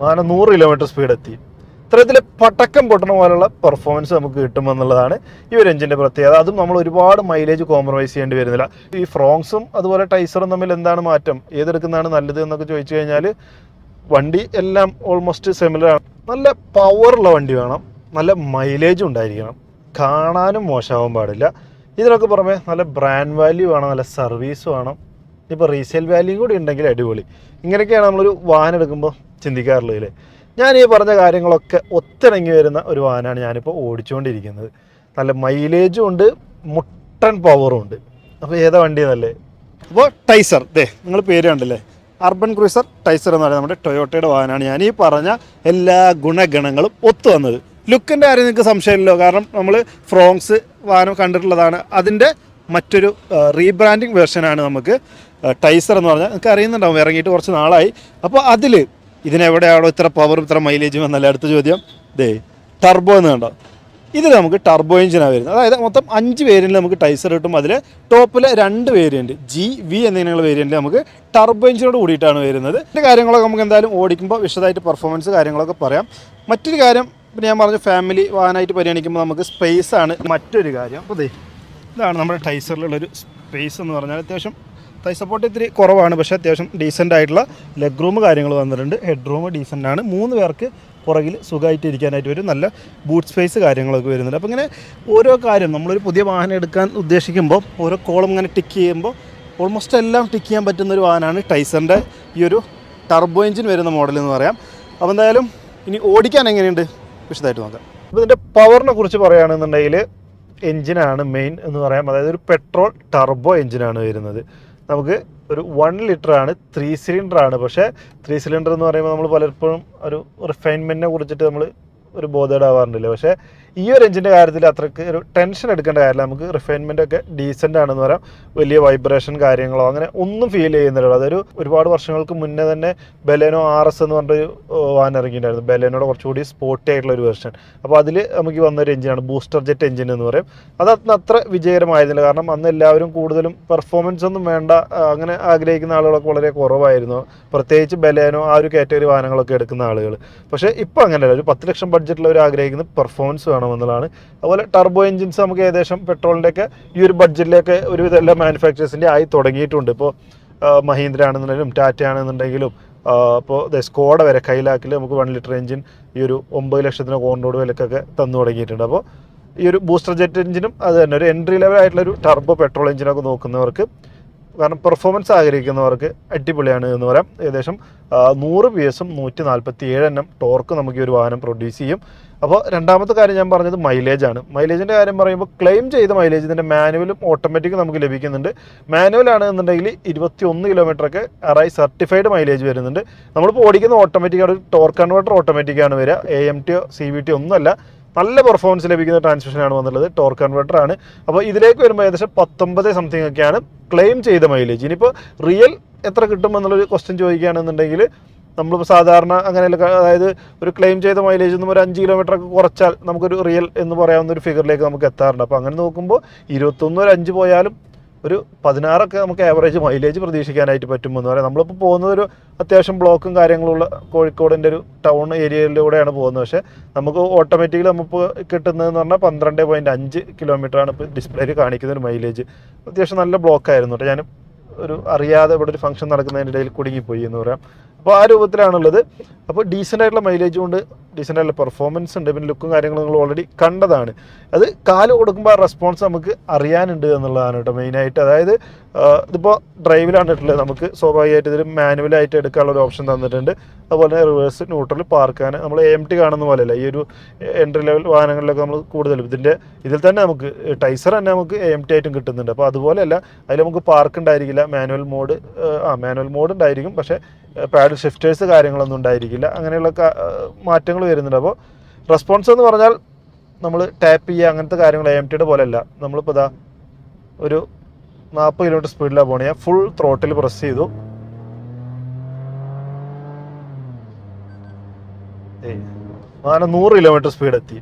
അങ്ങനെ നൂറ് kilometre speed എത്തി. ഇത്തരത്തിൽ പടക്കം പൊട്ടണ പോലുള്ള പെർഫോമൻസ് നമുക്ക് കിട്ടുമെന്നുള്ളതാണ് ഈ ഒരു എഞ്ചിന്റെ പ്രത്യേകത. അതും നമ്മൾ ഒരുപാട് മൈലേജ് കോംപ്രമൈസ് ചെയ്യേണ്ടി വരുന്നില്ല. ഈ ഫ്രോങ്സും അതുപോലെ ടൈസറും തമ്മിൽ എന്താണ് മാറ്റം? ഏതെടുക്കുന്നതാണ് നല്ലത് എന്നൊക്കെ ചോദിച്ചു കഴിഞ്ഞാൽ വണ്ടി എല്ലാം ഓൾമോസ്റ്റ് സിമിലർ ആണ്. നല്ല പവറുള്ള വണ്ടി വേണം. നല്ല മൈലേജ് ഉണ്ടായിരിക്കണം. കാണാനും മോശമാവാൻ പാടില്ല. ഇതിനൊക്കെ പുറമെ നല്ല ബ്രാൻഡ് വാല്യൂ വേണം നല്ല സർവീസ് വേണം. ഇപ്പോൾ റീസെയിൽ വാല്യൂ കൂടി ഉണ്ടെങ്കിൽ അടിപൊളി. ഇങ്ങനെയൊക്കെയാണ് നമ്മളൊരു വാഹനം എടുക്കുമ്പോൾ ചിന്തിക്കാറുള്ളത് അല്ലേ ഞാൻ ഈ പറഞ്ഞ കാര്യങ്ങളൊക്കെ ഒത്തിണങ്ങി വരുന്ന ഒരു വാഹനമാണ് ഞാനിപ്പോൾ ഓടിച്ചുകൊണ്ടിരിക്കുന്നത് നല്ല മൈലേജും ഉണ്ട് മുട്ടൻ പവറും ഉണ്ട്. അപ്പോൾ ഏതാ വണ്ടി നല്ലേ അപ്പോൾ ടൈസർ ദേ നിങ്ങൾ പേര് കണ്ടല്ലേ? അർബൻ ക്രൂസർ ടൈസർ എന്ന് പറയുന്നത് നമ്മുടെ ടൊയോട്ടയുടെ വാഹനമാണ് ഞാൻ ഈ പറഞ്ഞ എല്ലാ ഗുണഗണങ്ങളും ഒത്തു വന്നത് ലുക്കിന്റെ കാര്യം നിങ്ങൾക്ക് സംശയമില്ലല്ലോ കാരണം നമ്മൾ ഫ്രോങ്സ് വാഹനം കണ്ടിട്ടുള്ളതാണ്. അതിന്റെ മറ്റൊരു റീബ്രാൻഡിങ് വേർഷനാണ് നമുക്ക് ടൈസർ എന്ന് പറഞ്ഞാൽ നിങ്ങൾക്ക് അറിയുന്നുണ്ടാവും ഇറങ്ങിയിട്ട് കുറച്ച് നാളായി. അപ്പോൾ അതിൽ ഇതിനെവിടെയാണോ ഇത്ര പവറും ഇത്ര മൈലേജും എന്നല്ല അടുത്ത ചോദ്യം? ദേ ടർബോ എന്ന് കണ്ടോ? ഇതിൽ നമുക്ക് ടർബോ എഞ്ചിനാണ് വരുന്നത്. അതായത് മൊത്തം അഞ്ച് വേരിയന്റിൽ നമുക്ക് ടൈസർ കിട്ടും. അതിൽ ടോപ്പിലെ രണ്ട് വേരിയന്റ് ജി വി എന്നിങ്ങനെയുള്ള വേരിയന്റ് നമുക്ക് ടർബോ എഞ്ചിനോട് കൂടിയിട്ടാണ് വരുന്നത്. ഇതിന്റെ കാര്യങ്ങളൊക്കെ നമുക്ക് എന്തായാലും ഓടിക്കുമ്പോൾ വിശദമായിട്ട് പെർഫോമൻസ് കാര്യങ്ങളൊക്കെ പറയാം. മറ്റൊരു കാര്യം പിന്നെ ഞാൻ പറഞ്ഞു ഫാമിലി വാഹനമായിട്ട് പരിഗണിക്കുമ്പോൾ നമുക്ക് സ്പേസ് ആണ് മറ്റൊരു കാര്യം. അപ്പോൾ ഇതാണ് നമ്മുടെ ടൈസറിലുള്ളൊരു സ്പേസ് എന്ന് പറഞ്ഞാൽ അത്യാവശ്യം തൈ സപ്പോർട്ട് ഇത്തിരി കുറവാണ് പക്ഷെ അത്യാവശ്യം ഡീസന്റ് ആയിട്ടുള്ള ലെഗ് റൂം കാര്യങ്ങൾ വന്നിട്ടുണ്ട്. ഹെഡ് റൂം ഡീസന്റ് ആണ്. മൂന്ന് പേർക്ക് പുറകിൽ സുഖമായിട്ട് ഇരിക്കാനായിട്ട് വരും നല്ല ബൂട്ട് സ്പേസ് കാര്യങ്ങളൊക്കെ വരുന്നുണ്ട്. അപ്പോൾ ഇങ്ങനെ ഓരോ കാര്യം നമ്മളൊരു പുതിയ വാഹനം എടുക്കാൻ ഉദ്ദേശിക്കുമ്പോൾ ഓരോ കോളം ഇങ്ങനെ ടിക്ക് ചെയ്യുമ്പോൾ ഓൾമോസ്റ്റ് എല്ലാം ടിക്ക് ചെയ്യാൻ പറ്റുന്ന ഒരു വാഹനമാണ് ടൈസറിന്റെ ഈ ഒരു ടർബോ എഞ്ചിൻ വരുന്ന മോഡൽ എന്ന് പറയാം. അപ്പോൾ എന്തായാലും ഇനി ഓടിക്കാൻ എങ്ങനെയുണ്ട്? വിശദമായിട്ട് നോക്കാം. അപ്പോൾ ഇതിന്റെ പവറിനെ കുറിച്ച് പറയുകയാണെന്നുണ്ടെങ്കിൽ എഞ്ചിനാണ് മെയിൻ എന്ന് പറയാം. അതായത് ഒരു പെട്രോൾ ടർബോ എഞ്ചിനാണ് വരുന്നത്. നമുക്ക് ഒരു വൺ ലിറ്റർ ആണ് ത്രീ സിലിണ്ടർ ആണ്. പക്ഷേ ത്രീ സിലിണ്ടർ എന്ന് പറയുമ്പോൾ നമ്മൾ പലപ്പോഴും ഒരു റിഫൈൻമെന്റിനെ കുറിച്ചിട്ട് നമ്മൾ ഒരു ബോധേഡാവാറുണ്ടല്ലോ പക്ഷേ ഈ ഒരു എഞ്ചിന്റെ കാര്യത്തിൽ അത്രയ്ക്ക് ഒരു ടെൻഷൻ എടുക്കേണ്ട കാര്യമില്ല. നമുക്ക് റിഫൈൻമെന്റ് ഒക്കെ ഡീസന്റ് ആണെന്ന് പറയാം. വലിയ വൈബ്രേഷൻ കാര്യങ്ങളോ അങ്ങനെ ഒന്നും ഫീൽ ചെയ്യുന്നില്ല. അതൊരു ഒരുപാട് വർഷങ്ങൾക്ക് മുന്നേ തന്നെ ബെലേനോ ആർ എസ് എന്ന് പറഞ്ഞൊരു വാൻ ഇറങ്ങിയിട്ടുണ്ടായിരുന്നു. ബെലേനോയുടെ കുറച്ചുകൂടി സ്പോർട്ടി ആയിട്ടുള്ള ഒരു വെർഷൻ അപ്പോൾ അതിൽ നമുക്ക് വന്നൊരു എഞ്ചിനാണ് ബൂസ്റ്റർ ജെറ്റ് എഞ്ചിൻ എന്ന് പറയും. അത് അന്ന് അത്ര വിജയകരമായിരുന്നില്ല. കാരണം അന്ന് എല്ലാവരും കൂടുതലും പെർഫോമൻസ് ഒന്നും വേണ്ട അങ്ങനെ ആഗ്രഹിക്കുന്ന ആളുകളൊക്കെ വളരെ കുറവായിരുന്നു. പ്രത്യേകിച്ച് ബെലേനോ ആ ഒരു കാറ്റഗറി വാഹനങ്ങളൊക്കെ എടുക്കുന്ന ആളുകൾ പക്ഷേ ഇപ്പോൾ അങ്ങനെയല്ല. ഒരു പത്ത് ലക്ഷം ബഡ്ജറ്റിൽ ആഗ്രഹിക്കുന്ന പെർഫോമൻസ് വേണമെന്നുള്ളതാണ് അതുപോലെ ടർബോ എഞ്ചിൻസ് നമുക്ക് ഏകദേശം പെട്രോളിന്റെ ഒക്കെ ഈ ഒരു ബഡ്ജറ്റിലൊക്കെ ഒരുവിധം എല്ലാ മാനുഫാക്ചേഴ്സിന്റെ ആയി തുടങ്ങിയിട്ടുണ്ട്. ഇപ്പോൾ മഹീന്ദ്ര ആണെന്നുണ്ടെങ്കിലും ടാറ്റ ആണെന്നുണ്ടെങ്കിലും അപ്പോൾ സ്കോഡ വരെ കൈലാക്കിൽ നമുക്ക് വൺ ലിറ്റർ എഞ്ചിൻ ഈ ഒരു ഒമ്പത് ലക്ഷത്തിന് കോൺറോഡ് വിലക്കൊക്കെ തന്നു തുടങ്ങിയിട്ടുണ്ട്. അപ്പോൾ ഈ ഒരു ബൂസ്റ്റർ ജെറ്റ് എഞ്ചിനും അത് തന്നെ ഒരു എൻട്രി ലെവൽ ആയിട്ടുള്ള ഒരു ടർബോ പെട്രോൾ എഞ്ചിനൊക്കെ നോക്കുന്നവർക്ക് കാരണം പെർഫോമൻസ് ആഗ്രഹിക്കുന്നവർക്ക് അടിപൊളിയാണ് എന്ന് പറയാം. ഏകദേശം നൂറ് പി എസും നൂറ്റി നാൽപ്പത്തി ഏഴ് എണ്ണം ടോർക്ക് നമുക്ക് ഈ ഒരു വാഹനം പ്രൊഡ്യൂസ് ചെയ്യും. അപ്പോൾ രണ്ടാമത്തെ കാര്യം ഞാൻ പറഞ്ഞത് മൈലേജ് ആണ്. മൈലേജിന്റെ കാര്യം പറയുമ്പോൾ ക്ലെയിം ചെയ്ത മൈലേജ് ഇതിന്റെ മാനുവലും ഓട്ടോമാറ്റിക്കും നമുക്ക് ലഭിക്കുന്നുണ്ട്. മാനുവൽ എന്നുണ്ടെങ്കിൽ ഇരുപത്തി ഒന്ന് കിലോമീറ്ററൊക്കെ അറായി സർട്ടിഫൈഡ് മൈലേജ് വരുന്നുണ്ട്. നമ്മളിപ്പോൾ ഓടിക്കുന്ന ഓട്ടോമാറ്റിക്കാണ് ടോർ കൺവേർട്ടർ ഓട്ടോമാറ്റിക്കാണ് വരിക. എ എം ടിയോ സി വി ടി ഒന്നുമല്ല നല്ല പെർഫോമൻസ് ലഭിക്കുന്ന ട്രാൻസ്മിഷനാണ് വന്നുള്ളത് ടോർ കൺവേർട്ടർ ആണ്. അപ്പോൾ ഇതിലേക്ക് വരുമ്പോൾ ഏകദേശം പത്തൊമ്പത് സംതിങ് ഒക്കെയാണ് ക്ലെയിം ചെയ്ത മൈലേജ് ഇനിയിപ്പോൾ റിയൽ എത്ര കിട്ടുമെന്നുള്ളൊരു ക്വസ്റ്റ്യൻ ചോദിക്കുകയാണെന്നുണ്ടെങ്കിൽ നമ്മളിപ്പോൾ സാധാരണ അങ്ങനെയല്ല അതായത് ഒരു ക്ലെയിം ചെയ്ത മൈലേജ് നിന്നും ഒരു അഞ്ച് കിലോമീറ്റർ ഒക്കെ കുറച്ചാൽ നമുക്കൊരു റിയൽ എന്ന് പറയാവുന്ന ഒരു ഫിഗറിലേക്ക് നമുക്ക് എത്താറുണ്ട്. അപ്പോൾ അങ്ങനെ നോക്കുമ്പോൾ ഇരുപത്തൊന്ന് ഒരു അഞ്ച് പോയാലും ഒരു പതിനാറൊക്കെ നമുക്ക് ആവറേജ് മൈലേജ് പ്രതീക്ഷിക്കാനായിട്ട് പറ്റുമെന്ന് പറയാം. നമ്മളിപ്പോൾ പോകുന്നത് ഒരു അത്യാവശ്യം ബ്ലോക്കും കാര്യങ്ങളുള്ള കോഴിക്കോടിന്റെ ഒരു ടൗൺ ഏരിയയിലൂടെയാണ് പോകുന്നത്. പക്ഷേ നമുക്ക് ഓട്ടോമാറ്റിക്കലി നമുക്ക് കിട്ടുന്നതെന്ന് പറഞ്ഞാൽ പന്ത്രണ്ട് പോയിന്റ് അഞ്ച് കിലോമീറ്ററാണ് ഇപ്പോൾ ഡിസ്പ്ലേയിൽ കാണിക്കുന്ന ഒരു മൈലേജ് അത്യാവശ്യം നല്ല ബ്ലോക്കായിരുന്നു കേട്ടോ. ഞാൻ ഒരു അറിയാതെ ഇവിടെ ഒരു ഫംഗ്ഷൻ നടക്കുന്നതിന്റെ ഇടയിൽ കുടുങ്ങിപ്പോയി എന്ന് പറയാം. അപ്പോൾ ആ രൂപത്തിലാണുള്ളത് അപ്പോൾ ഡീസന്റ് ആയിട്ടുള്ള മൈലേജും ഉണ്ട് ഡീസന്റ് ആയിട്ടുള്ള പെർഫോമൻസ് ഉണ്ട്. പിന്നെ ലുക്കും കാര്യങ്ങളും നിങ്ങൾ ഓൾറെഡി കണ്ടതാണ്. അത് കാൽ കൊടുക്കുമ്പോൾ ആ റെസ്പോൺസ് നമുക്ക് അറിയാനുണ്ട് എന്നുള്ളതാണ് കേട്ടോ മെയിനായിട്ട് അതായത് ഇതിപ്പോൾ ഡ്രൈവിലാണ് ഇട്ടുള്ളത് നമുക്ക് സ്വാഭാവികമായിട്ട് ഇതിൽ മാനുവലായിട്ട് എടുക്കാനുള്ള ഒരു ഓപ്ഷൻ തന്നിട്ടുണ്ട്. അതുപോലെ തന്നെ റിവേഴ്സ് ന്യൂട്രൽ പാർക്കാൻ നമ്മൾ എം ടി കാണുന്ന പോലെയല്ല. ഈ ഒരു എൻട്രി ലെവൽ വാഹനങ്ങളിലൊക്കെ നമ്മൾ കൂടുതലും ഇതിന്റെ ഇതിൽ തന്നെ നമുക്ക് ടൈസർ തന്നെ നമുക്ക് എം ടി ആയിട്ടും കിട്ടുന്നുണ്ട്. അപ്പോൾ അതുപോലെയല്ല അതിൽ നമുക്ക് പാർക്ക് ഉണ്ടായിരിക്കില്ല. മാനുവൽ മോഡ് ആ മാനുവൽ മോഡ് ഉണ്ടായിരിക്കും. പക്ഷേ പാഡിൽ ഷിഫ്റ്റേഴ്സ് കാര്യങ്ങളൊന്നും ഉണ്ടായിരിക്കില്ല. അങ്ങനെയുള്ള മാറ്റങ്ങൾ വരുന്നുണ്ട്. അപ്പോൾ റെസ്പോൺസ് എന്ന് പറഞ്ഞാൽ നമ്മൾ ടാപ്പ് ചെയ്യുക അങ്ങനത്തെ കാര്യങ്ങൾ എം ടിയുടെ പോലെയല്ല. നമ്മളിപ്പോൾ ഇതാ ഒരു നാൽപ്പത് കിലോമീറ്റർ സ്പീഡിലാണ് പോണിയ ഫുൾ ത്രോട്ടിൽ പ്രസ് ചെയ്തു. അങ്ങനെ നൂറ് കിലോമീറ്റർ സ്പീഡ് എത്തി.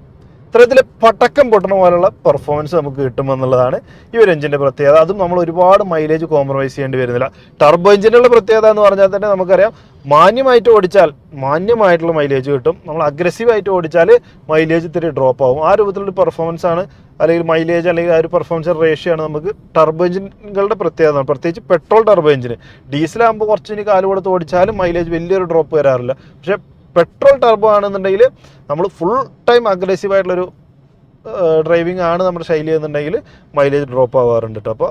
ഇത്തരത്തിൽ പടക്കം പൊട്ടണ പോലുള്ള പെർഫോമൻസ് നമുക്ക് കിട്ടുമെന്നുള്ളതാണ് ഈ ഒരു എഞ്ചിന്റെ പ്രത്യേകത. അതും നമ്മൾ ഒരുപാട് മൈലേജ് കോംപ്രമൈസ് ചെയ്യേണ്ടി വരുന്നില്ല. ടർബോ എഞ്ചിനുള്ള പ്രത്യേകത എന്ന് പറഞ്ഞാൽ തന്നെ നമുക്കറിയാം മാന്യമായിട്ട് ഓടിച്ചാൽ മാന്യമായിട്ടുള്ള മൈലേജ് കിട്ടും. നമ്മൾ അഗ്രസീവായിട്ട് ഓടിച്ചാൽ മൈലേജ് ഇത്തിരി ഡ്രോപ്പ് ആവും. ആ രൂപത്തിലുള്ള പെർഫോമൻസ് ആണ് അല്ലെങ്കിൽ മൈലേജ് അല്ലെങ്കിൽ ആ ഒരു പെർഫോമൻസ് റേഷ്യോ ആണ് നമുക്ക് ടർബോ എഞ്ചിനുകളുടെ പ്രത്യേകത. പ്രത്യേകിച്ച് പെട്രോൾ ടർബോ എഞ്ചിന് ഡീസലാകുമ്പോൾ ഇനി കാൽ കൊടുത്ത് ഓടിച്ചാലും മൈലേജ് വലിയൊരു ഡ്രോപ്പ് വരാറില്ല. പക്ഷേ പെട്രോൾ ടർബോ ആണെന്നുണ്ടെങ്കിൽ നമ്മൾ ഫുൾ ടൈം അഗ്രസീവ് ആയിട്ടുള്ളൊരു ഡ്രൈവിംഗ് ആണ് നമ്മുടെ ശൈലി എന്നുണ്ടെങ്കിൽ മൈലേജ് ഡ്രോപ്പ് ആവാറുണ്ട് കേട്ടോ അപ്പോൾ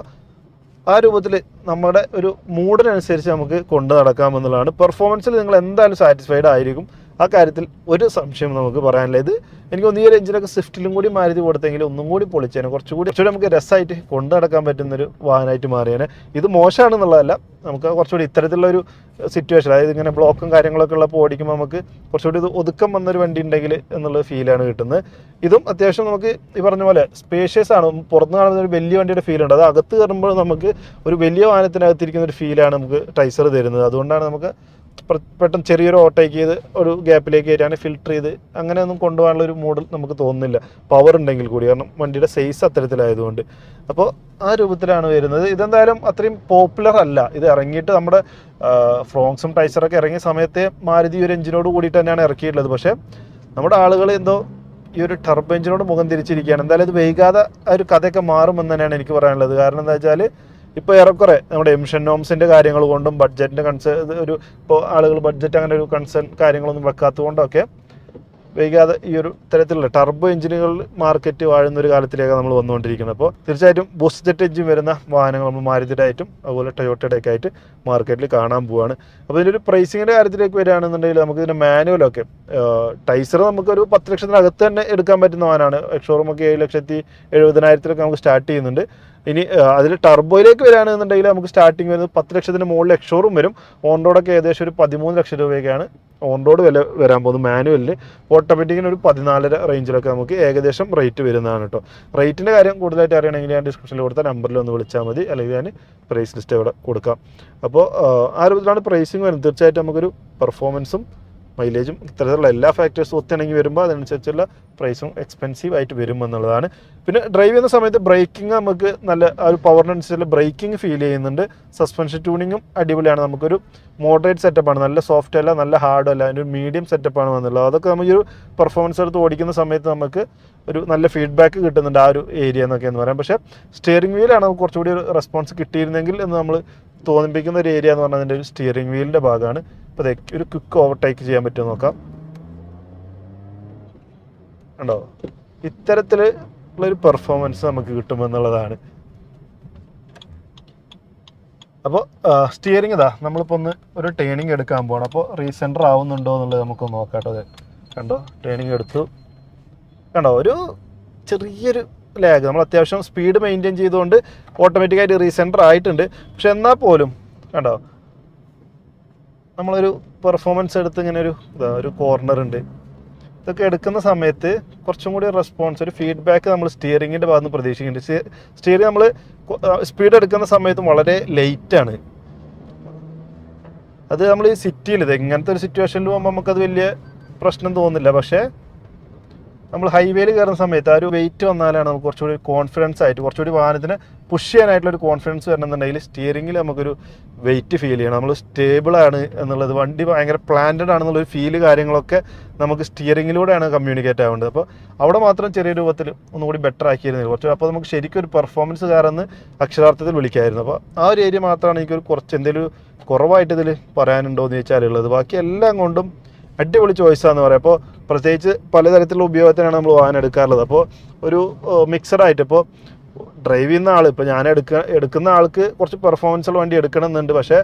ആ രൂപത്തിൽ നമ്മുടെ ഒരു മൂഡിനനുസരിച്ച് നമുക്ക് കൊണ്ടു നടക്കാമെന്നുള്ളതാണ് പെർഫോമൻസിൽ നിങ്ങൾ എന്തായാലും സാറ്റിസ്ഫൈഡ് ആയിരിക്കും. ആ കാര്യത്തിൽ ഒരു സംശയം നമുക്ക് പറയാനില്ല. ഇത് എനിക്ക് ഒന്ന് ഒരു എഞ്ചിനൊക്കെ സ്വിഫ്റ്റിലും കൂടി മാരുതി കൊടുത്തെങ്കിൽ ഒന്നും കൂടി പൊളിച്ചേനെ കുറച്ചുകൂടി കുറച്ചുകൂടി നമുക്ക് രസമായിട്ട് കൊണ്ടു നടക്കാൻ പറ്റുന്നൊരു വാഹനമായിട്ട് മാറിയേനെ. ഇത് മോശമാണെന്നുള്ളതല്ല. നമുക്ക് കുറച്ചുകൂടി ഇത്തരത്തിലുള്ള ഒരു സിറ്റുവേഷൻ അതായത് ഇങ്ങനെ ബ്ലോക്കും കാര്യങ്ങളൊക്കെ ഉള്ളപ്പോൾ ഓടിക്കുമ്പോൾ നമുക്ക് കുറച്ചുകൂടി ഇത് ഒതുക്കം വന്നൊരു വണ്ടി ഉണ്ടെങ്കിൽ എന്നുള്ള ഫീലാണ് കിട്ടുന്നത്. ഇതും അത്യാവശ്യം നമുക്ക് ഈ പറഞ്ഞ പോലെ സ്പേഷ്യസ് ആണ്. പുറത്ത് കാണുന്ന ഒരു വലിയ വണ്ടിയുടെ ഫീൽ ഉണ്ട്. അത് അകത്ത് കയറുമ്പോൾ നമുക്ക് ഒരു വലിയ വാഹനത്തിനകത്തിരിക്കുന്ന ഒരു ഫീലാണ് നമുക്ക് ടൈസർ തരുന്നത്. അതുകൊണ്ടാണ് നമുക്ക് പെട്ടെന്ന് ചെറിയൊരു ഓട്ടോയ്ക്ക് ചെയ്ത് ഒരു ഗ്യാപ്പിലേക്ക് കയറ്റാൻ ഫിൽറ്റർ ചെയ്ത് അങ്ങനെ ഒന്നും കൊണ്ടുപോകാനുള്ള ഒരു മോഡൽ നമുക്ക് തോന്നുന്നില്ല. പവർ ഉണ്ടെങ്കിൽ കൂടി കാരണം വണ്ടിയുടെ സൈസ് അത്തരത്തിലായതുകൊണ്ട്. അപ്പോൾ ആ രൂപത്തിലാണ് വരുന്നത്. ഇതെന്തായാലും അത്രയും പോപ്പുലർ അല്ല. ഇത് ഇറങ്ങിയിട്ട് നമ്മുടെ ഫ്രോങ്സും ടൈസറൊക്കെ ഇറങ്ങിയ സമയത്തെ മാരുതി ഒരു എഞ്ചിനോട് കൂടിയിട്ട് തന്നെയാണ് ഇറക്കിയിട്ടുള്ളത്. പക്ഷേ നമ്മുടെ ആളുകൾ എന്തോ ഈ ഒരു ടർബ് എഞ്ചിനോട് മുഖം തിരിച്ചിരിക്കുകയാണ്. എന്തായാലും ഇത് വൈകാതെ ആ ഒരു കഥയൊക്കെ മാറുമെന്ന് തന്നെയാണ് എനിക്ക് പറയാനുള്ളത്. കാരണം എന്താ വെച്ചാൽ ഇപ്പോൾ ഏറെക്കുറെ നമ്മുടെ എമിഷൻ നോംസിന്റെ കാര്യങ്ങൾ കൊണ്ടും ബഡ്ജറ്റിന്റെ കൺസേൺ ഒരു ഇപ്പോൾ ആളുകൾ ബഡ്ജറ്റ് അങ്ങനെ ഒരു കൺസേൺ കാര്യങ്ങളൊന്നും വെക്കാത്തത് കൊണ്ടൊക്കെ വൈകാതെ ഈ ഒരു തരത്തിലുള്ള ടർബോ എഞ്ചിനുകൾ മാർക്കറ്റ് വാഴുന്ന ഒരു കാലത്തിലേക്ക് നമ്മൾ വന്നുകൊണ്ടിരിക്കുന്നത് അപ്പോൾ തീർച്ചയായിട്ടും ബൂസ്റ്റ് ജെറ്റ് എഞ്ചിൻ വരുന്ന വാഹനങ്ങൾ നമ്മൾ മാരുതിയുടെ ആയിട്ടും അതുപോലെ ടൊയോട്ടയുടെ ഒക്കെ ആയിട്ട് മാർക്കറ്റിൽ കാണാൻ പോവാണ്. അപ്പോൾ ഇതിന്റെ ഒരു പ്രൈസിങ്ങിന്റെ കാര്യത്തിലേക്ക് വരികയാണെന്നുണ്ടെങ്കിൽ നമുക്ക് ഇതിന്റെ മാനുവലൊക്കെ ടൈസർ നമുക്കൊരു പത്ത് ലക്ഷത്തിനകത്ത് തന്നെ എടുക്കാൻ പറ്റുന്ന വാഹനമാണ്. ഷോറൂമൊക്കെ ഏഴ് ലക്ഷത്തി എഴുപതിനായിരത്തിലൊക്കെ നമുക്ക് സ്റ്റാർട്ട് ചെയ്യുന്നുണ്ട്. ഇനി അതിൽ ടർബോയിലേക്ക് വരികയാണെന്നുണ്ടെങ്കിൽ നമുക്ക് സ്റ്റാർട്ടിങ് വരുന്നത് പത്ത് ലക്ഷത്തിന് മുകളിൽ എക്സോറും വരും. ഓൺ റോഡൊക്കെ ഏകദേശം ഒരു പതിമൂന്ന് ലക്ഷം രൂപയൊക്കെയാണ് ഓൺ റോഡ് വില വരാൻ പോകുന്നത് മാനുവലിൽ ഓട്ടോമാറ്റിക്കിന് ഒരു പതിനാലര റേഞ്ചിലൊക്കെ നമുക്ക് ഏകദേശം റേറ്റ് വരുന്നതാണ് കേട്ടോ റേറ്റിന്റെ കാര്യം കൂടുതലായിട്ട് അറിയണമെങ്കിൽ ഞാൻ ഡിസ്ക്രിപ്ഷനിൽ കൊടുത്ത നമ്പറിൽ ഒന്ന് വിളിച്ചാൽ മതി. അല്ലെങ്കിൽ ഞാൻ പ്രൈസ് ലിസ്റ്റ് ഇവിടെ കൊടുക്കാം. അപ്പോൾ ആ രൂപത്തിലാണ് പ്രൈസിങ് വരുന്നത്. തീർച്ചയായിട്ടും നമുക്കൊരു പെർഫോമൻസും മൈലേജും ഇത്തരത്തിലുള്ള എല്ലാ ഫാക്ടേഴ്സും ഒത്തിണങ്ങി വരുമ്പോൾ അതിനനുസരിച്ചുള്ള പ്രൈസും എക്സ്പെൻസീവ് ആയിട്ട് വരും എന്നുള്ളതാണ്. പിന്നെ ഡ്രൈവ് ചെയ്യുന്ന സമയത്ത് ബ്രേക്കിംഗ് നമുക്ക് നല്ല ആ ഒരു പവറിനനുസരിച്ചുള്ള ബ്രേക്കിംഗ് ഫീൽ ചെയ്യുന്നുണ്ട്. സസ്പെൻഷൻ ട്യൂണിങ്ങും അടിപൊളിയാണ്. നമുക്കൊരു മോഡറേറ്റ് സെറ്റപ്പാണ് നല്ല സോഫ്റ്റ് അല്ല നല്ല ഹാർഡ് അല്ല. അതിന്റെ ഒരു മീഡിയം സെറ്റപ്പാണ് വന്നുള്ളത് അതൊക്കെ നമുക്ക് ഒരു പെർഫോമൻസ് എടുത്ത് ഓടിക്കുന്ന സമയത്ത് നമുക്ക് ഒരു നല്ല ഫീഡ്ബാക്ക് കിട്ടുന്നുണ്ട് ആ ഒരു ഏരിയ എന്നൊക്കെ എന്ന് പറയാം. പക്ഷേ സ്റ്റിയറിംഗ് വീലാണ് നമുക്ക് കുറച്ചുകൂടി ഒരു റെസ്പോൺസ് കിട്ടിയിരുന്നെങ്കിൽ എന്ന് നമ്മൾ തോന്നിപ്പിക്കുന്ന ഒരു ഏരിയ എന്ന് പറഞ്ഞാൽ അതിന്റെ ഒരു സ്റ്റിയറിംഗ് വീലിന്റെ ഭാഗമാണ്. അപ്പോൾ ഒരു ക്വിക്ക് ഓവർടേക്ക് ചെയ്യാൻ പറ്റുമോ നോക്കാം. ഉണ്ടോ ഇത്തരത്തിൽ ഉള്ളൊരു പെർഫോമൻസ് നമുക്ക് കിട്ടുമെന്നുള്ളതാണ് അപ്പോൾ സ്റ്റിയറിംഗ് ഇതാ നമ്മളിപ്പോൾ ഒന്ന് ഒരു ട്രെയിനിങ് എടുക്കാൻ പോകണം അപ്പോൾ റീസെന്റർ ആവുന്നുണ്ടോ എന്നുള്ളത് നമുക്കൊന്ന് നോക്കാം കേട്ടോ അതെ. കണ്ടോ? ട്രെയിനിങ് എടുത്തു. കണ്ടോ? ഒരു ചെറിയൊരു ലാഗ് നമ്മൾ അത്യാവശ്യം സ്പീഡ് മെയിന്റെയിൻ ചെയ്തുകൊണ്ട് ഓട്ടോമാറ്റിക്കായിട്ട് റീസെന്റർ ആയിട്ടുണ്ട്. പക്ഷെ എന്നാൽ പോലും കണ്ടോ? നമ്മളൊരു പെർഫോമൻസ് എടുത്ത് ഇങ്ങനെ ഒരു ഇതാ ഒരു കോർണർ ഉണ്ട്. ഇതൊക്കെ എടുക്കുന്ന സമയത്ത് കുറച്ചും കൂടി റെസ്പോൺസ് ഒരു ഫീഡ്ബാക്ക് നമ്മൾ സ്റ്റിയറിങ്ങിന്റെ ഭാഗത്ത് നിന്ന് പ്രതീക്ഷിക്കുന്നുണ്ട്. സ്റ്റിയറിംഗ് നമ്മൾ സ്പീഡ് എടുക്കുന്ന സമയത്തും വളരെ ലേറ്റാണ് അത് നമ്മൾ ഈ സിറ്റിയിൽ ഇത് ഇങ്ങനത്തെ ഒരു സിറ്റുവേഷനിൽ പോകുമ്പോൾ നമുക്കത് വലിയ പ്രശ്നം തോന്നുന്നില്ല. പക്ഷേ നമ്മൾ ഹൈവേയിൽ കയറുന്ന സമയത്ത് ആ ഒരു വെയിറ്റ് വന്നാലാണ് നമുക്ക് കുറച്ചുകൂടി കോൺഫിഡൻസ് ആയിട്ട് കുറച്ചുകൂടി വാഹനത്തിന് പുഷ് ചെയ്യാനായിട്ടുള്ള ഒരു കോൺഫിഡൻസ് വരണമെന്നുണ്ടെങ്കിൽ സ്റ്റിയറിംഗിൽ നമുക്കൊരു വെയിറ്റ് ഫീൽ ചെയ്യണം. നമ്മൾ സ്റ്റേബിൾ ആണ് എന്നുള്ളത് വണ്ടി ഭയങ്കര പ്ലാന്റഡ് ആണെന്നുള്ളൊരു ഫീൽ കാര്യങ്ങളൊക്കെ നമുക്ക് സ്റ്റിയറിംഗിലൂടെയാണ് കമ്മ്യൂണിക്കേറ്റ് ആവേണ്ടത്. അപ്പോൾ അവിടെ മാത്രം ചെറിയ രൂപത്തിൽ ഒന്നുകൂടി ബെറ്റർ ആക്കിയിരുന്നില്ല. കുറച്ച് അപ്പോൾ നമുക്ക് ശരിക്കും ഒരു പെർഫോമൻസ് കാരെന്ന് അക്ഷരാർത്ഥത്തിൽ വിളിക്കായിരുന്നു. അപ്പോൾ ആ ഒരു ഏരിയ മാത്രമാണ് എനിക്കൊരു കുറച്ച് എന്തെങ്കിലും കുറവായിട്ട് ഇതിൽ പറയാനുണ്ടോ എന്ന് ചോദിച്ചാലുള്ളത്. ബാക്കി എല്ലാം കൊണ്ടും അടിപൊളി ചോയ്സാന്ന് പറയാം. അപ്പോൾ പ്രത്യേകിച്ച് പലതരത്തിലുള്ള ഉപയോഗത്തിനാണ് നമ്മൾ വാഹനം എടുക്കാറുള്ളത്. അപ്പോൾ ഒരു മിക്സഡ് ആയിട്ട് ഇപ്പോൾ ഡ്രൈവ് ചെയ്യുന്ന ആൾ ഇപ്പോൾ ഞാൻ എടുക്ക എടുക്കുന്ന ആൾക്ക് കുറച്ച് പെർഫോമൻസ് ഉള്ള വണ്ടി എടുക്കണം എന്നുണ്ട് പക്ഷേ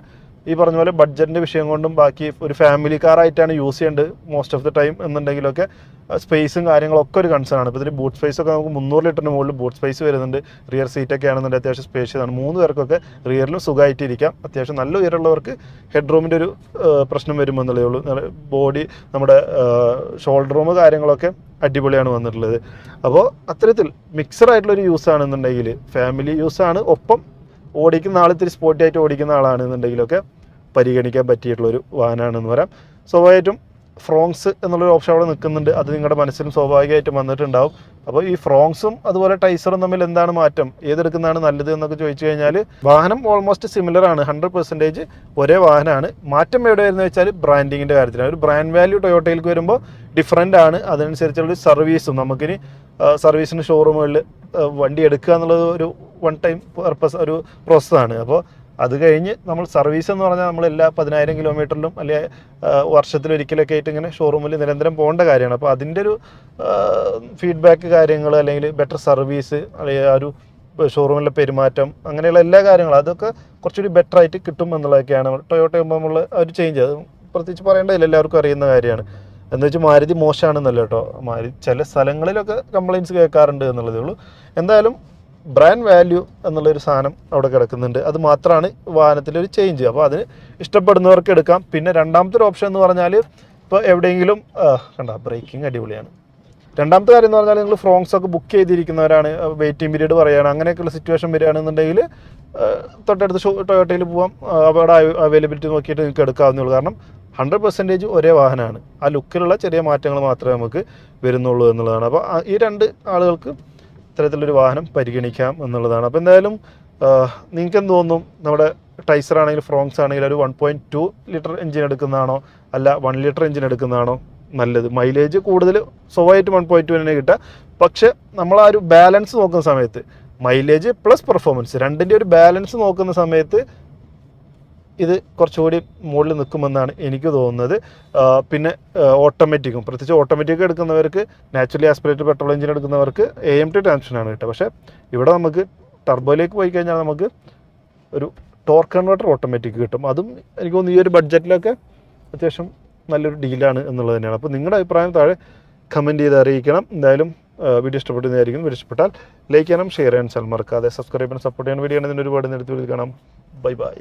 ഈ പറഞ്ഞ പോലെ ബഡ്ജറ്റിന്റെ വിഷയം കൊണ്ടും ബാക്കി ഒരു ഫാമിലി കാറായിട്ടാണ് യൂസ് ചെയ്യേണ്ടത് മോസ്റ്റ് ഓഫ് ദി ടൈം എന്നുണ്ടെങ്കിലൊക്കെ സ്പേസും കാര്യങ്ങളൊക്കെ ഒരു കൺസേൺ ആണ്. ഇപ്പോൾ ഇതിൽ ബൂട്ട് സ്പേസ് ഒക്കെ നമുക്ക് മുന്നൂറ് ലിറ്ററിന് മുകളിൽ ബൂട്ട് സ്പേസ് വരുന്നുണ്ട്. റിയർ സീറ്റൊക്കെ ആണെന്നുണ്ടെങ്കിൽ അത്യാവശ്യം സ്പേസ് ആണ്. മൂന്ന് പേർക്കൊക്കെ റിയറിലും സുഖമായിട്ട് ഇരിക്കാം അത്യാവശ്യം നല്ല ഉയരമുള്ളവർക്ക് ഹെഡ് റൂമിന്റെ ഒരു പ്രശ്നം വരുമെന്നുള്ളതേ ഉള്ളൂ. ബോഡി നമ്മുടെ ഷോൾഡർ റൂം കാര്യങ്ങളൊക്കെ അടിപൊളിയാണ് വന്നിട്ടുള്ളത്. അപ്പോൾ അത്തരത്തിൽ മിക്സഡ് ആയിട്ടുള്ള ഒരു യൂസ് ആണെന്നുണ്ടെങ്കിൽ ഫാമിലി യൂസ് ആണ്. ഒപ്പം ഓടിക്കുന്ന ആൾ ഇത്തിരി സ്പോർട്ടി ആയിട്ട് ഓടിക്കുന്ന ആളാണെന്നുണ്ടെങ്കിലൊക്കെ പരിഗണിക്കാൻ പറ്റിയിട്ടുള്ള ഒരു വാഹനമാണെന്ന് പറയാം. സ്വാഭാവികമായിട്ടും ഫ്രോങ്സ് എന്നുള്ളൊരു ഓപ്ഷൻ അവിടെ നിൽക്കുന്നുണ്ട്. അത് നിങ്ങളുടെ മനസ്സിലും സ്വാഭാവികമായിട്ടും വന്നിട്ടുണ്ടാവും. അപ്പോൾ ഈ ഫ്രോങ്സും അതുപോലെ ടൈസറും തമ്മിൽ എന്താണ് മാറ്റം? ഏതെടുക്കുന്നതാണ് നല്ലത് എന്നൊക്കെ ചോദിച്ചു കഴിഞ്ഞാൽ വാഹനം ഓൾമോസ്റ്റ് സിമിലർ ആണ്. ഹൺഡ്രഡ് പെർസെന്റേജ് ഒരേ വാഹനമാണ്. മാറ്റം എവിടെ വരുന്നത് വെച്ചാൽ ബ്രാൻഡിങ്ങിന്റെ കാര്യത്തിലാണ്. ഒരു ബ്രാൻഡ് വാല്യൂ ടൊയോട്ടയിലേക്ക് വരുമ്പോൾ ഡിഫറന്റ് ആണ്. അതിനനുസരിച്ചുള്ള സർവീസും നമുക്കിനി സർവീസിന് ഷോറൂമുകളിൽ വണ്ടി എടുക്കുക എന്നുള്ളത് ഒരു വൺ ടൈം പർപ്പസ് ഒരു പ്രോസസ്സാണ് അപ്പോൾ അത് കഴിഞ്ഞ് നമ്മൾ സർവീസ് എന്ന് പറഞ്ഞാൽ നമ്മൾ എല്ലാ പതിനായിരം കിലോമീറ്ററിലും അല്ലെങ്കിൽ വർഷത്തിലൊരിക്കലൊക്കെ ആയിട്ട് ഇങ്ങനെ ഷോറൂമിൽ നിരന്തരം പോകേണ്ട കാര്യമാണ്. അപ്പോൾ അതിന്റെ ഒരു ഫീഡ്ബാക്ക് കാര്യങ്ങൾ അല്ലെങ്കിൽ ബെറ്റർ സർവീസ് അല്ലെങ്കിൽ ആ ഒരു ഷോറൂമിലെ പെരുമാറ്റം അങ്ങനെയുള്ള എല്ലാ കാര്യങ്ങളും അതൊക്കെ കുറച്ചുകൂടി ബെറ്റർ ആയിട്ട് കിട്ടും എന്നുള്ളതൊക്കെയാണ്. ടൊയോട്ട നമ്മൾ ആ ഒരു ചേഞ്ച് അത് പ്രത്യേകിച്ച് പറയേണ്ടതില്ല. എല്ലാവർക്കും അറിയുന്ന കാര്യമാണ്. എന്ന് വെച്ചാൽ മാരുതി മോശമാണെന്നല്ല കേട്ടോ. മാരുതി ചില സ്ഥലങ്ങളിലൊക്കെ കംപ്ലയിൻസ് കേൾക്കാറുണ്ട് എന്നുള്ളതേ ഉള്ളൂ. എന്തായാലും ബ്രാൻഡ് വാല്യൂ എന്നുള്ളൊരു സാധനം അവിടെ കിടക്കുന്നുണ്ട്. അത് മാത്രമാണ് വാഹനത്തിന്റെ ഒരു ചേഞ്ച് അപ്പോൾ അതിന് ഇഷ്ടപ്പെടുന്നവർക്ക് എടുക്കാം. പിന്നെ രണ്ടാമത്തെ ഒരു ഓപ്ഷൻ എന്ന് പറഞ്ഞാൽ ഇപ്പോൾ എവിടെയെങ്കിലും കണ്ട ബ്രേക്കിംഗ് അടിപൊളിയാണ്. രണ്ടാമത്തെ കാര്യം എന്ന് പറഞ്ഞാൽ നിങ്ങൾ ഫ്രോങ്സ് ഒക്കെ ബുക്ക് ചെയ്തിരിക്കുന്നവരാണ്. വെയിറ്റിംഗ് പീരീഡ് പറയുകയാണ്. അങ്ങനെയൊക്കെയുള്ള സിറ്റുവേഷൻ വരികയാണെന്നുണ്ടെങ്കിൽ തൊട്ടടുത്ത് ടൊയോട്ടയിൽ പോവാം. അവിടെ അവൈലബിലിറ്റി നോക്കിയിട്ട് നിങ്ങൾക്ക് എടുക്കാവുന്നുള്ളൂ കാരണം ഹൺഡ്രഡ് പെർസെന്റേജ് ഒരേ വാഹനമാണ്. ആ ലുക്കിലുള്ള ചെറിയ മാറ്റങ്ങൾ മാത്രമേ നമുക്ക് വരുന്നുള്ളൂ എന്നുള്ളതാണ്. അപ്പോൾ ഈ രണ്ട് ആളുകൾക്ക് ഇത്തരത്തിലൊരു വാഹനം പരിഗണിക്കാം എന്നുള്ളതാണ്. അപ്പോൾ എന്തായാലും നിങ്ങൾക്ക് എന്ത് തോന്നും? നമ്മുടെ ടൈസർ ആണെങ്കിലും ഫ്രോങ്സ് ആണെങ്കിലും ഒരു one point two litre engine എടുക്കുന്നതാണോ? അല്ല വൺ ലിറ്റർ എഞ്ചിൻ എടുക്കുന്നതാണോ നല്ലത്? മൈലേജ് കൂടുതൽ സ്വാഭാവികമായിട്ട് വൺ പോയിന്റ് ടു തന്നെ കിട്ടുക. പക്ഷേ നമ്മൾ ആ ഒരു ബാലൻസ് നോക്കുന്ന സമയത്ത് മൈലേജ് പ്ലസ് പെർഫോമൻസ് രണ്ടിന്റെ ഒരു ബാലൻസ് നോക്കുന്ന സമയത്ത് ഇത് കുറച്ചുകൂടി മുകളിൽ നിൽക്കുമെന്നാണ് എനിക്ക് തോന്നുന്നത്. പിന്നെ ഓട്ടോമാറ്റിക്കും പ്രത്യേകിച്ച് ഓട്ടോമാറ്റിക് എടുക്കുന്നവർക്ക് നാച്ചുറലി ആസ്പിറേറ്റഡ് പെട്രോൾ എഞ്ചിൻ എടുക്കുന്നവർക്ക് എ എം ടി ട്രാൻസ്മിഷനാണ് കിട്ടുക. പക്ഷേ ഇവിടെ നമുക്ക് ടർബോയിലേക്ക് പോയി കഴിഞ്ഞാൽ നമുക്ക് ഒരു ടോർക്ക് കൺവേർട്ടർ ഓട്ടോമാറ്റിക് കിട്ടും. അതും എനിക്ക് തോന്നുന്നു ഈ ഒരു ബഡ്ജറ്റിലൊക്കെ അത്യാവശ്യം നല്ലൊരു ഡീലാണ് എന്നുള്ളത് തന്നെയാണ്. അപ്പോൾ നിങ്ങളുടെ അഭിപ്രായം താഴെ കമന്റ് ചെയ്ത് അറിയിക്കണം. എന്തായാലും വീഡിയോ ഇഷ്ടപ്പെടുന്നതായിരിക്കും വീഡിയോ ഇഷ്ടപ്പെട്ടാൽ ലൈക്ക് ചെയ്യണം ഷെയർ ചെയ്യാൻ മറക്കാതെ സബ്സ്ക്രൈബ് ചെയ്യാൻ സപ്പോർട്ട് ചെയ്യാൻ വീഡിയോ ഇതിന്റെ ഒരുപാട് നേരത്തെ കാണാം ബൈ ബൈ